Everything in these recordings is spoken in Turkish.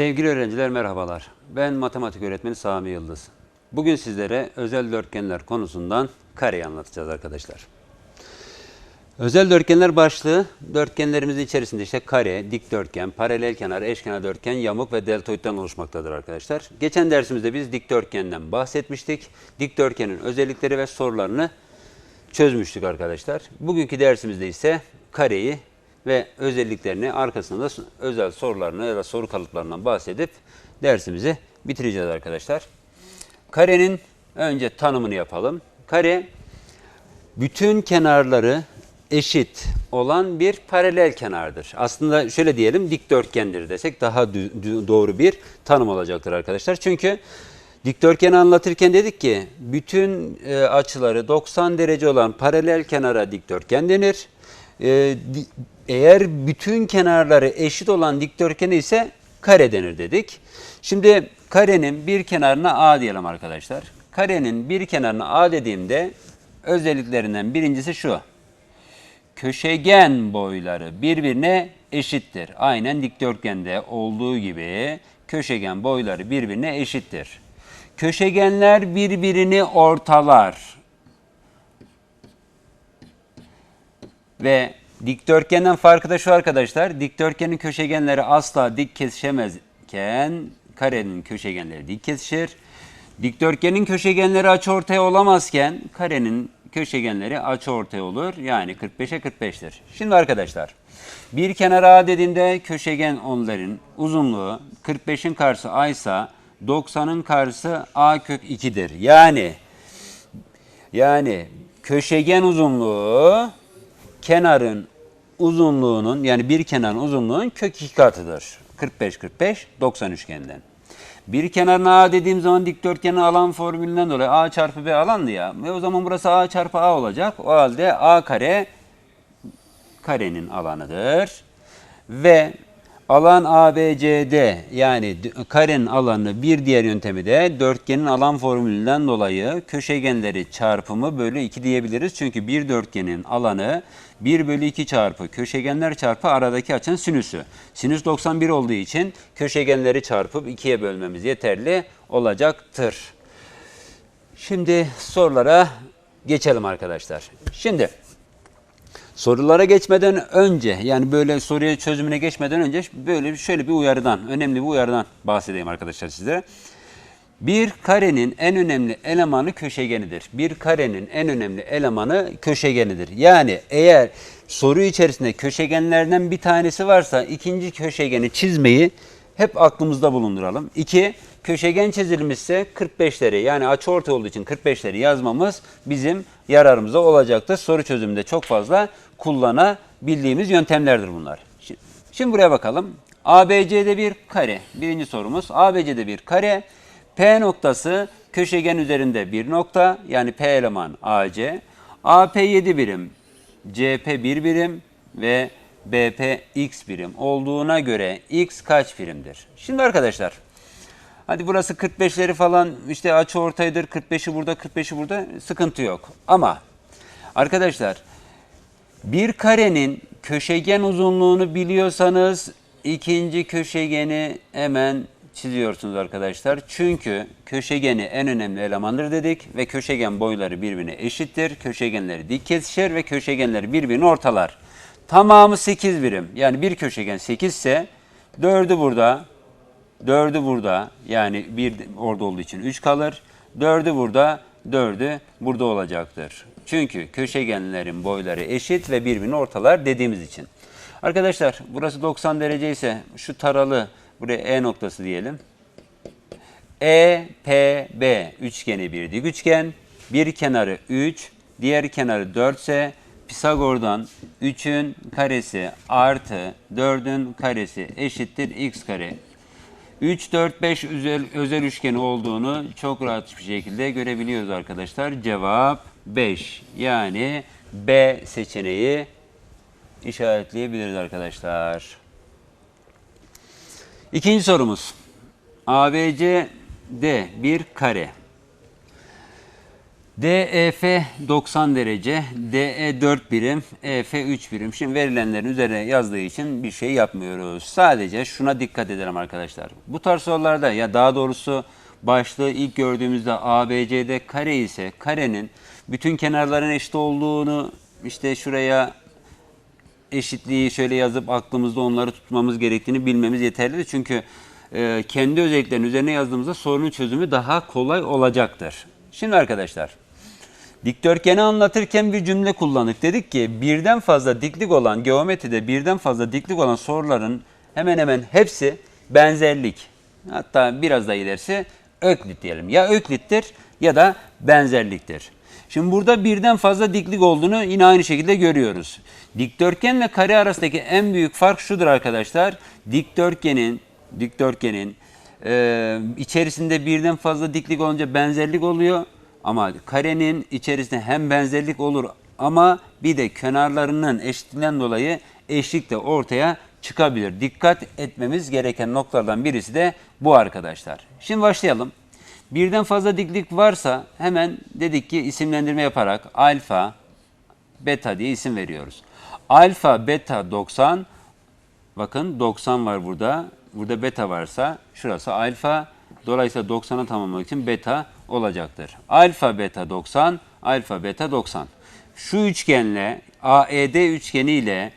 Sevgili öğrenciler merhabalar. Ben matematik öğretmeni Sami Yıldız. Bugün sizlere özel dörtgenler konusundan kareyi anlatacağız arkadaşlar. Özel dörtgenler başlığı dörtgenlerimizin içerisinde işte kare, dikdörtgen, paralel kenar, eşkenar dörtgen, yamuk ve deltoidden oluşmaktadır arkadaşlar. Geçen dersimizde biz dikdörtgenden bahsetmiştik. Dikdörtgenin özellikleri ve sorularını çözmüştük arkadaşlar. Bugünkü dersimizde ise kareyi ve özelliklerini arkasında da özel sorularını ya da soru kalıplarından bahsedip dersimizi bitireceğiz arkadaşlar. Karenin önce tanımını yapalım. Kare bütün kenarları eşit olan bir paralel kenardır. Aslında şöyle diyelim dikdörtgendir desek daha doğru bir tanım olacaktır arkadaşlar. Çünkü dikdörtgeni anlatırken dedik ki bütün e, açıları 90 derece olan paralel kenara dikdörtgen denir. E, di- eğer bütün kenarları eşit olan dikdörtgene ise kare denir dedik. Şimdi karenin bir kenarına A diyelim arkadaşlar. Karenin bir kenarına A dediğimde özelliklerinden birincisi şu köşegen boyları birbirine eşittir. Aynen dikdörtgende olduğu gibi köşegen boyları birbirine eşittir. Köşegenler birbirini ortalar. Ve dikdörtgenden farkı da şu arkadaşlar. Dikdörtgenin köşegenleri asla dik kesişemezken karenin köşegenleri dik kesişir. Dikdörtgenin köşegenleri açıortay olamazken karenin köşegenleri açıortay olur. Yani 45'e 45'tir. Şimdi arkadaşlar bir kenar A dediğimde köşegen onların uzunluğu 45'in karşısı A ise 90'ın karşısı A kök 2'dir. Yani yani köşegen uzunluğu kenarın uzunluğunun yani bir kenarın uzunluğunun kök 2 katıdır. 45 45 90 üçgeninden. Bir kenarına A dediğim zaman dikdörtgenin alan formülünden dolayı A çarpı B alandı ya. Ve o zaman burası A çarpı A olacak. O halde A kare karenin alanıdır. Ve alan ABCD yani karenin alanı bir diğer yöntemi de dörtgenin alan formülünden dolayı köşegenleri çarpımı bölü 2 diyebiliriz. Çünkü bir dörtgenin alanı 1 bölü 2 çarpı köşegenler çarpı aradaki açının sinüsü. Sinüs 91 olduğu için köşegenleri çarpıp 2'ye bölmemiz yeterli olacaktır. Şimdi sorulara geçelim arkadaşlar. Şimdi Sorulara geçmeden önce yani böyle soruya çözümüne geçmeden önce böyle şöyle bir uyarıdan, önemli bir uyarıdan bahsedeyim arkadaşlar size. Bir karenin en önemli elemanı köşegenidir. Bir karenin en önemli elemanı köşegenidir. Yani eğer soru içerisinde köşegenlerden bir tanesi varsa ikinci köşegeni çizmeyi hep aklımızda bulunduralım. İki, köşegen çizilmişse 45'leri yani açıortay olduğu için 45'leri yazmamız bizim yararımıza olacaktır. Soru çözümünde çok fazla kullanabildiğimiz yöntemlerdir bunlar. Şi- Şimdi buraya bakalım. ABC'de bir kare. Birinci sorumuz. ABC'de bir kare. P noktası köşegen üzerinde bir nokta. Yani P eleman AC. AP 7 birim. CP 1 birim ve BP x birim olduğuna göre x kaç birimdir? Şimdi arkadaşlar hadi burası 45'leri falan işte açı ortaydır 45'i burada 45'i burada sıkıntı yok. Ama arkadaşlar bir karenin köşegen uzunluğunu biliyorsanız ikinci köşegeni hemen çiziyorsunuz arkadaşlar. Çünkü köşegeni en önemli elemandır dedik ve köşegen boyları birbirine eşittir. Köşegenleri dik kesişir ve köşegenleri birbirini ortalar. Tamamı 8 birim. Yani bir köşegen 8 ise 4'ü burada, 4'ü burada yani bir orada olduğu için 3 kalır. 4'ü burada, 4'ü burada olacaktır. Çünkü köşegenlerin boyları eşit ve birbirini ortalar dediğimiz için. Arkadaşlar burası 90 derece ise şu taralı buraya E noktası diyelim. EPB üçgeni bir dik üçgen. Bir kenarı 3, diğer kenarı 4 ise Pisagor'dan 3'ün karesi artı 4'ün karesi eşittir x kare. 3, 4, 5 özel, özel üçgeni olduğunu çok rahat bir şekilde görebiliyoruz arkadaşlar. Cevap 5. Yani B seçeneği işaretleyebiliriz arkadaşlar. İkinci sorumuz. ABCD bir kare. DEF 90 derece, DE 4 birim, EF 3 birim. Şimdi verilenlerin üzerine yazdığı için bir şey yapmıyoruz. Sadece şuna dikkat edelim arkadaşlar. Bu tarz sorularda ya daha doğrusu başlığı ilk gördüğümüzde ABCD kare ise karenin bütün kenarların eşit olduğunu işte şuraya eşitliği şöyle yazıp aklımızda onları tutmamız gerektiğini bilmemiz yeterlidir. Çünkü e, kendi özelliklerinin üzerine yazdığımızda sorunun çözümü daha kolay olacaktır. Şimdi arkadaşlar dikdörtgeni anlatırken bir cümle kullandık. Dedik ki birden fazla diklik olan geometride birden fazla diklik olan soruların hemen hemen hepsi benzerlik. Hatta biraz da ilerisi öklit diyelim. Ya öklittir ya da benzerliktir. Şimdi burada birden fazla diklik olduğunu yine aynı şekilde görüyoruz. Dikdörtgenle kare arasındaki en büyük fark şudur arkadaşlar. Dikdörtgenin dikdörtgenin e, içerisinde birden fazla diklik olunca benzerlik oluyor. Ama karenin içerisinde hem benzerlik olur ama bir de kenarlarının eşitliğinden dolayı eşlik de ortaya çıkabilir. Dikkat etmemiz gereken noktalardan birisi de bu arkadaşlar. Şimdi başlayalım. Birden fazla diklik varsa hemen dedik ki isimlendirme yaparak alfa, beta diye isim veriyoruz. Alfa, beta 90. Bakın 90 var burada. Burada beta varsa şurası alfa. Dolayısıyla 90'a tamamlamak için beta olacaktır. Alfa, beta 90, alfa, beta 90. Şu üçgenle AED üçgeni ile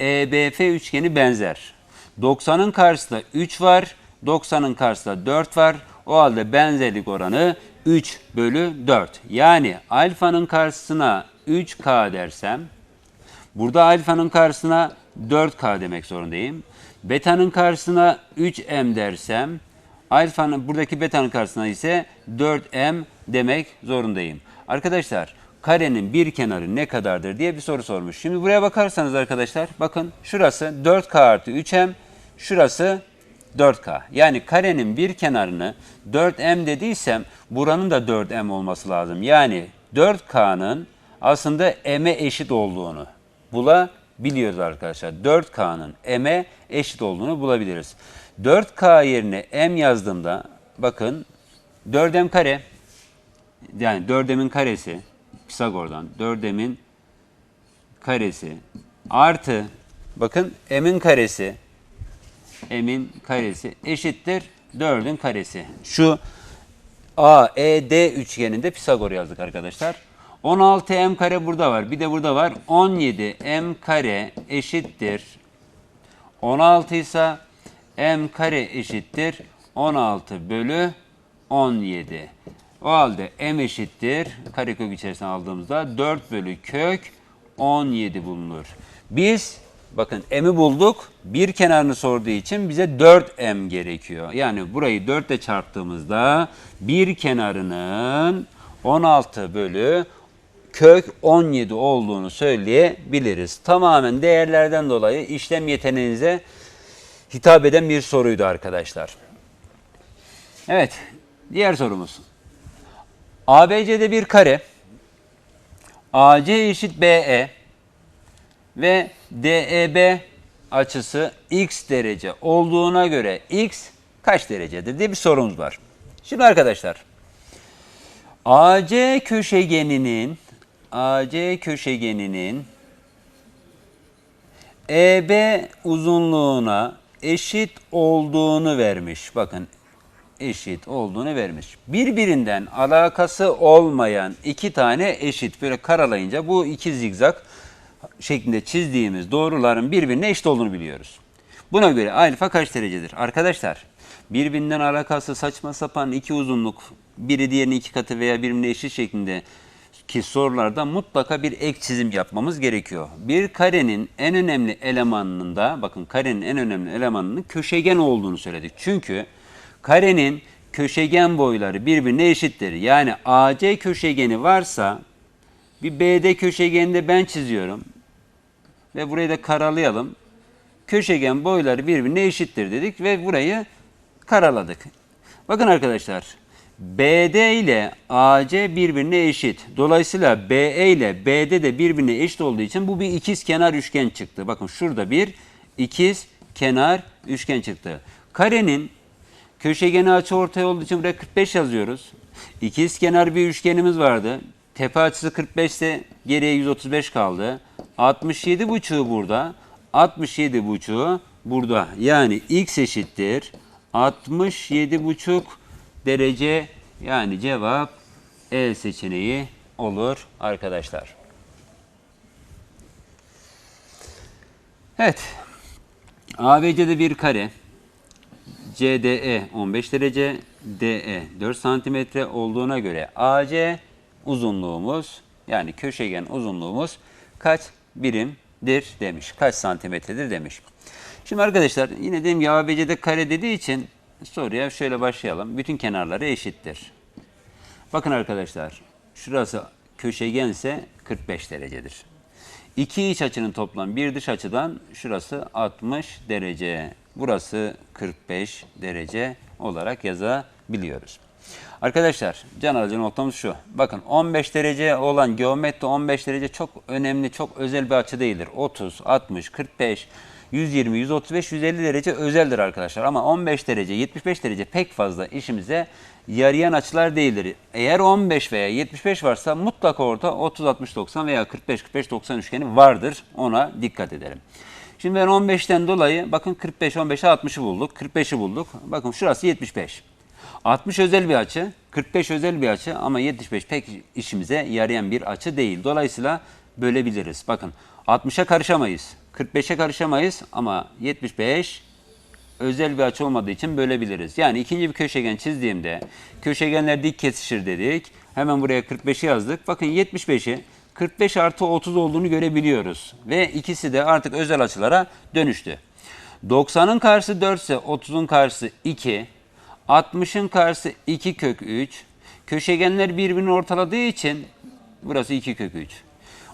EBF üçgeni benzer. 90'ın karşısında 3 var, 90'ın karşısında 4 var. O halde benzerlik oranı 3 bölü 4. Yani alfanın karşısına 3K dersem, burada alfanın karşısına 4K demek zorundayım. Beta'nın karşısına 3M dersem, alfanın buradaki beta'nın karşısına ise 4M demek zorundayım. Arkadaşlar karenin bir kenarı ne kadardır diye bir soru sormuş. Şimdi buraya bakarsanız arkadaşlar bakın şurası 4K artı 3M, şurası 4K. Yani karenin bir kenarını 4M dediysem buranın da 4M olması lazım. Yani 4K'nın aslında M'e eşit olduğunu bulabiliyoruz arkadaşlar. 4K'nın M'e eşit olduğunu bulabiliriz. 4K yerine M yazdığımda bakın 4M kare yani 4M'in karesi Pisagor'dan 4M'in karesi artı bakın M'in karesi M'in karesi eşittir 4'ün karesi. Şu AED üçgeninde Pisagor yazdık arkadaşlar. 16M kare burada var. Bir de burada var. 17M kare eşittir. 16 ise M kare eşittir. 16 bölü 17. O halde M eşittir. Karekök içerisine aldığımızda 4 bölü kök 17 bulunur. Biz bakın M'i bulduk. Bir kenarını sorduğu için bize 4M gerekiyor. Yani burayı 4 ile çarptığımızda bir kenarının 16 bölü kök 17 olduğunu söyleyebiliriz. Tamamen değerlerden dolayı işlem yeteneğinize hitap eden bir soruydu arkadaşlar. Evet, diğer sorumuz. ABC'de bir kare, AC eşit BE ve DEB açısı x derece olduğuna göre x kaç derecedir diye bir sorumuz var. Şimdi arkadaşlar, AC köşegeninin AC köşegeninin EB uzunluğuna eşit olduğunu vermiş. Bakın eşit olduğunu vermiş. Birbirinden alakası olmayan iki tane eşit böyle karalayınca bu iki zigzag şeklinde çizdiğimiz doğruların birbirine eşit olduğunu biliyoruz. Buna göre alfa kaç derecedir? Arkadaşlar birbirinden alakası saçma sapan iki uzunluk biri diğerinin iki katı veya birbirine eşit şeklinde ki sorularda mutlaka bir ek çizim yapmamız gerekiyor. Bir karenin en önemli elemanının da bakın karenin en önemli elemanının köşegen olduğunu söyledik. Çünkü karenin köşegen boyları birbirine eşittir. Yani AC köşegeni varsa bir BD köşegeni de ben çiziyorum. Ve burayı da karalayalım. Köşegen boyları birbirine eşittir dedik ve burayı karaladık. Bakın arkadaşlar BD ile AC birbirine eşit. Dolayısıyla BE ile BD de birbirine eşit olduğu için bu bir ikiz kenar üçgen çıktı. Bakın şurada bir ikiz kenar üçgen çıktı. Karenin köşegeni açı ortay olduğu için buraya 45 yazıyoruz. İkiz kenar bir üçgenimiz vardı. Tepe açısı 45 ise geriye 135 kaldı. 67 buçuğu burada. 67 buçuğu burada. Yani x eşittir 67 buçuk derece yani cevap E seçeneği olur arkadaşlar. Evet. ABC'de bir kare. CDE 15 derece, DE 4 santimetre olduğuna göre AC uzunluğumuz yani köşegen uzunluğumuz kaç birimdir demiş. Kaç santimetredir demiş. Şimdi arkadaşlar yine dediğim gibi ABC'de kare dediği için soruya şöyle başlayalım. Bütün kenarları eşittir. Bakın arkadaşlar şurası köşegense 45 derecedir. İki iç açının toplam bir dış açıdan şurası 60 derece. Burası 45 derece olarak yazabiliyoruz. Arkadaşlar can alıcı noktamız şu. Bakın 15 derece olan geometri 15 derece çok önemli, çok özel bir açı değildir. 30, 60, 45, 120, 135, 150 derece özeldir arkadaşlar. Ama 15 derece, 75 derece pek fazla işimize yarayan açılar değildir. Eğer 15 veya 75 varsa mutlaka orada 30, 60, 90 veya 45, 45, 90 üçgeni vardır. Ona dikkat edelim. Şimdi ben 15'ten dolayı bakın 45, 15'e 60'ı bulduk. 45'i bulduk. Bakın şurası 75. 60 özel bir açı, 45 özel bir açı ama 75 pek işimize yarayan bir açı değil. Dolayısıyla bölebiliriz. Bakın 60'a karışamayız. 45'e karışamayız ama 75 özel bir açı olmadığı için bölebiliriz. Yani ikinci bir köşegen çizdiğimde köşegenler dik kesişir dedik. Hemen buraya 45'i yazdık. Bakın 75'i 45 artı 30 olduğunu görebiliyoruz. Ve ikisi de artık özel açılara dönüştü. 90'ın karşısı 4 ise 30'un karşısı 2. 60'ın karşısı 2 kök 3. Köşegenler birbirini ortaladığı için burası 2 kök 3.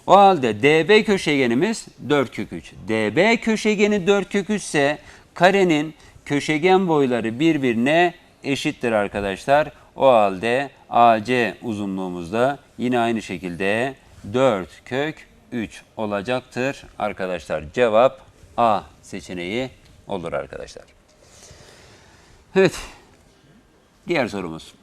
O halde DB köşegenimiz 4 kök 3. DB köşegeni 4 kök 3 ise karenin köşegen boyları birbirine eşittir arkadaşlar. O halde AC uzunluğumuz da yine aynı şekilde 4 kök 3 olacaktır arkadaşlar. Cevap A seçeneği olur arkadaşlar. Evet. Diğer sorumuz.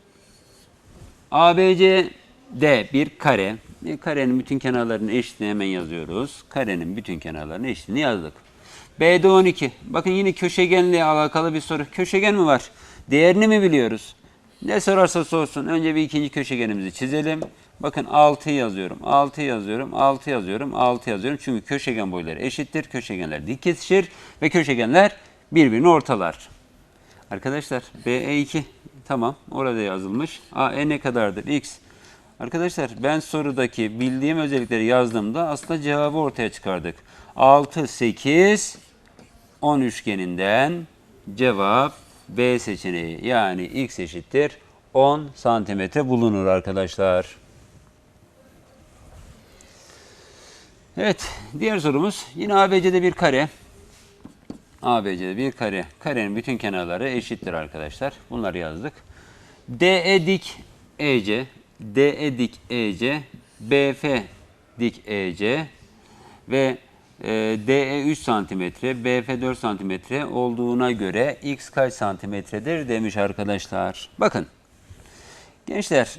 ABCD bir kare. E, Karenin bütün kenarlarının eşitliğini hemen yazıyoruz. Karenin bütün kenarlarının eşitliğini yazdık. B'de 12. Bakın yine köşegenle alakalı bir soru. Köşegen mi var? Değerini mi biliyoruz? Ne sorarsa sorsun. Önce bir ikinci köşegenimizi çizelim. Bakın 6 yazıyorum, 6 yazıyorum, 6 yazıyorum, 6 yazıyorum. Çünkü köşegen boyları eşittir. Köşegenler dik kesişir ve köşegenler birbirini ortalar. Arkadaşlar BE2 tamam orada yazılmış. AE ne kadardır? X. Arkadaşlar ben sorudaki bildiğim özellikleri yazdığımda aslında cevabı ortaya çıkardık. 6, 8, 10 üçgeninden cevap B seçeneği yani X eşittir 10 santimetre bulunur arkadaşlar. Evet diğer sorumuz yine ABC'de bir kare. ABC'de bir kare. Karenin bütün kenarları eşittir arkadaşlar. Bunları yazdık. DE dik EC, DE dik EC, BF dik EC ve e, DE 3 santimetre, BF 4 santimetre olduğuna göre X kaç santimetredir demiş arkadaşlar. Bakın gençler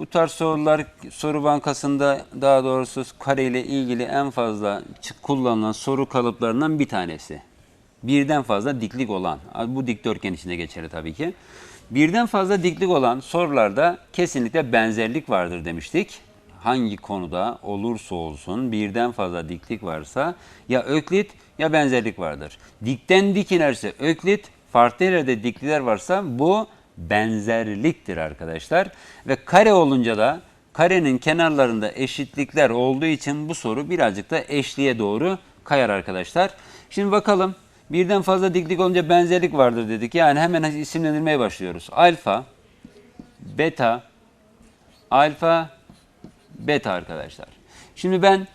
bu tarz sorular soru bankasında daha doğrusu kare ile ilgili en fazla kullanılan soru kalıplarından bir tanesi. Birden fazla diklik olan, bu dikdörtgen içinde geçerli tabii ki. Birden fazla diklik olan sorularda kesinlikle benzerlik vardır demiştik. Hangi konuda olursa olsun birden fazla diklik varsa ya öklit ya benzerlik vardır. Dikten dik inerse öklit, farklı yerlerde diklikler varsa bu benzerliktir arkadaşlar. Ve kare olunca da karenin kenarlarında eşitlikler olduğu için bu soru birazcık da eşliğe doğru kayar arkadaşlar. Şimdi bakalım birden fazla diklik olunca benzerlik vardır dedik. Yani hemen isimlendirmeye başlıyoruz. Alfa, beta, alfa, beta arkadaşlar. Şimdi ben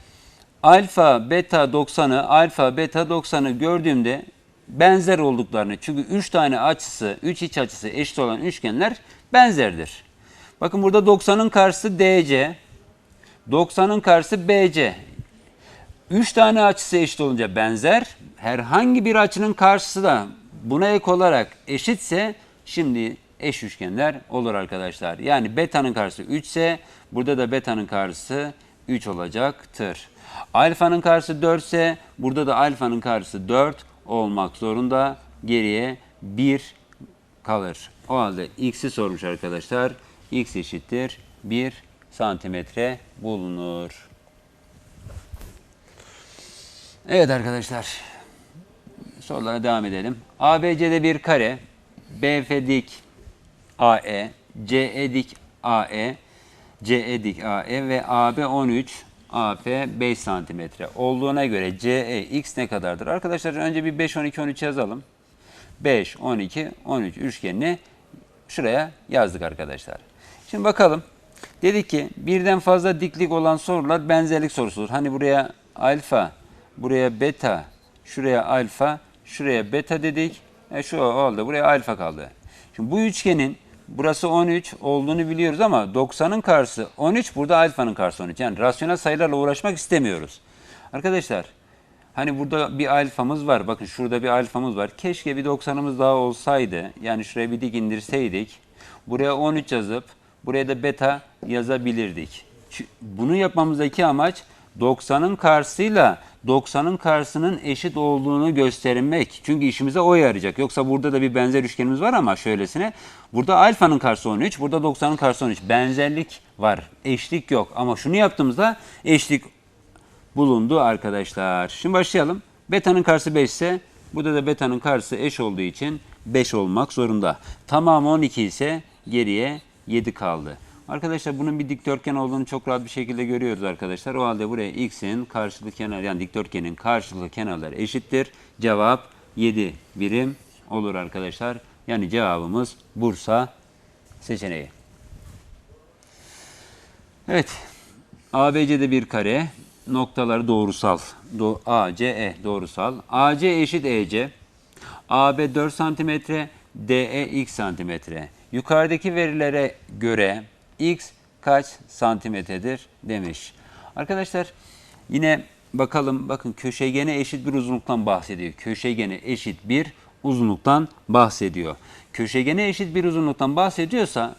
alfa, beta 90'ı, alfa, beta 90'ı gördüğümde benzer olduklarını çünkü 3 tane açısı, 3 iç açısı eşit olan üçgenler benzerdir. Bakın burada 90'ın karşısı DC, 90'ın karşısı BC. 3 tane açısı eşit olunca benzer. Herhangi bir açının karşısı da buna ek olarak eşitse şimdi eş üçgenler olur arkadaşlar. Yani beta'nın karşısı 3 ise burada da beta'nın karşısı 3 olacaktır. Alfanın karşısı 4 ise burada da alfanın karşısı 4 olmak zorunda. Geriye 1 kalır. O halde x'i sormuş arkadaşlar. x eşittir 1 santimetre bulunur. Evet arkadaşlar. Sorulara devam edelim. ABC'de bir kare, BF dik AE, CE dik AE, CE dik AE ve AB 13, AP 5 santimetre olduğuna göre CE x ne kadardır? Arkadaşlar önce bir 5, 12, 13 yazalım. 5, 12, 13 üçgenini şuraya yazdık arkadaşlar. Şimdi bakalım. Dedik ki birden fazla diklik olan sorular benzerlik sorusudur. Hani buraya alfa, buraya beta, şuraya alfa, şuraya beta dedik. E şu oldu. Buraya alfa kaldı. Şimdi bu üçgenin burası 13 olduğunu biliyoruz ama 90'ın karşısı 13, burada alfanın karşısı 13. Yani rasyonel sayılarla uğraşmak istemiyoruz. Arkadaşlar Hani burada bir alfamız var. Bakın şurada bir alfamız var. Keşke bir 90'ımız daha olsaydı. Yani şuraya bir dik indirseydik. Buraya 13 yazıp buraya da beta yazabilirdik. Bunu yapmamızdaki amaç 90'ın karşısıyla 90'ın karşısının eşit olduğunu göstermek. Çünkü işimize o yarayacak. Yoksa burada da bir benzer üçgenimiz var ama şöylesine. Burada alfanın karşısı 13, burada 90'ın karşısı 13. Benzerlik var. Eşlik yok. Ama şunu yaptığımızda eşlik bulundu arkadaşlar. Şimdi başlayalım. Beta'nın karşısı 5 ise burada da beta'nın karşısı eş olduğu için 5 olmak zorunda. Tamamı 12 ise geriye 7 kaldı. Arkadaşlar bunun bir dikdörtgen olduğunu çok rahat bir şekilde görüyoruz arkadaşlar. O halde buraya x'in karşılıklı kenar yani dikdörtgenin karşılıklı kenarları eşittir. Cevap 7 birim olur arkadaşlar. Yani cevabımız Bursa seçeneği. Evet. ABC'de bir kare. Noktaları doğrusal. Do ACE doğrusal. AC eşit EC. AB 4 cm, DE x santimetre. Yukarıdaki verilere göre x kaç santimetredir demiş. Arkadaşlar yine bakalım bakın köşegene eşit bir uzunluktan bahsediyor. Köşegene eşit bir uzunluktan bahsediyor. Köşegene eşit bir uzunluktan bahsediyorsa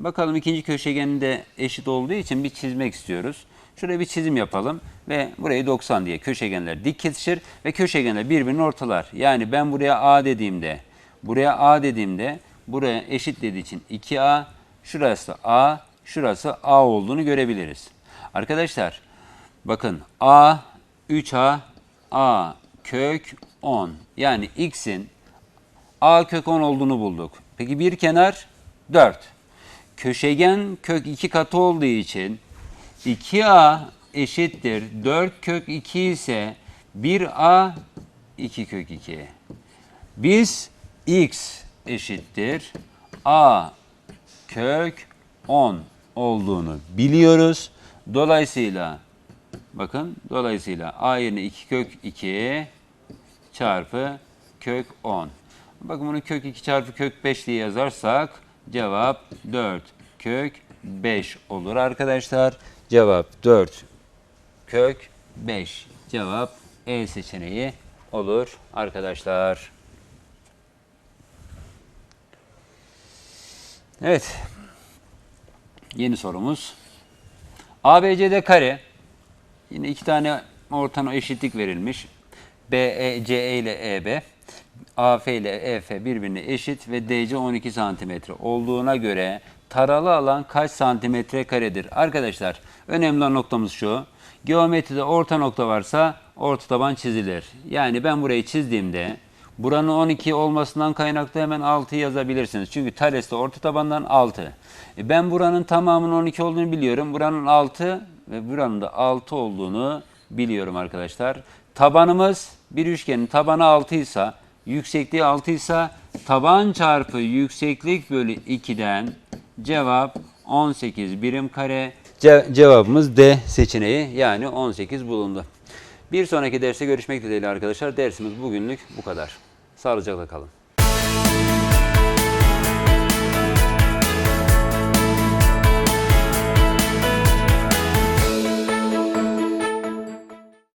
Bakalım ikinci köşegenin de eşit olduğu için bir çizmek istiyoruz. Şuraya bir çizim yapalım ve burayı 90 diye köşegenler dik kesişir ve köşegenler birbirini ortalar. Yani ben buraya A dediğimde, buraya A dediğimde buraya eşit dediği için 2A, şurası A, şurası A olduğunu görebiliriz. Arkadaşlar bakın A, 3A, A kök 10. Yani x'in A kök 10 olduğunu bulduk. Peki bir kenar 4. Köşegen kök 2 katı olduğu için 2A eşittir 4 kök 2 ise 1A 2 kök 2. Biz x eşittir A kök 10 olduğunu biliyoruz. Dolayısıyla bakın dolayısıyla A yerine 2 kök 2 çarpı kök 10. Bakın bunu kök 2 çarpı kök 5 diye yazarsak cevap 4 kök 5 olur arkadaşlar. Cevap 4 kök 5. Cevap E seçeneği olur arkadaşlar. Evet. Yeni sorumuz. ABCD kare. Yine iki tane ortana eşitlik verilmiş. BE, CE ile EB. AF ile EF birbirine eşit ve DC 12 santimetre olduğuna göre taralı alan kaç santimetre karedir? Arkadaşlar önemli noktamız şu. Geometride orta nokta varsa orta taban çizilir. Yani ben burayı çizdiğimde buranın 12 olmasından kaynaklı hemen 6 yazabilirsiniz. Çünkü Thales'te orta tabandan 6. E ben buranın tamamının 12 olduğunu biliyorum. Buranın 6 ve buranın da 6 olduğunu biliyorum arkadaşlar. Tabanımız bir üçgenin tabanı 6 ise yüksekliği 6 ise taban çarpı yükseklik bölü 2'den cevap 18 birim kare. Ce- cevabımız D seçeneği yani 18 bulundu. Bir sonraki derste görüşmek dileğiyle arkadaşlar. Dersimiz bugünlük bu kadar. Sağlıcakla kalın.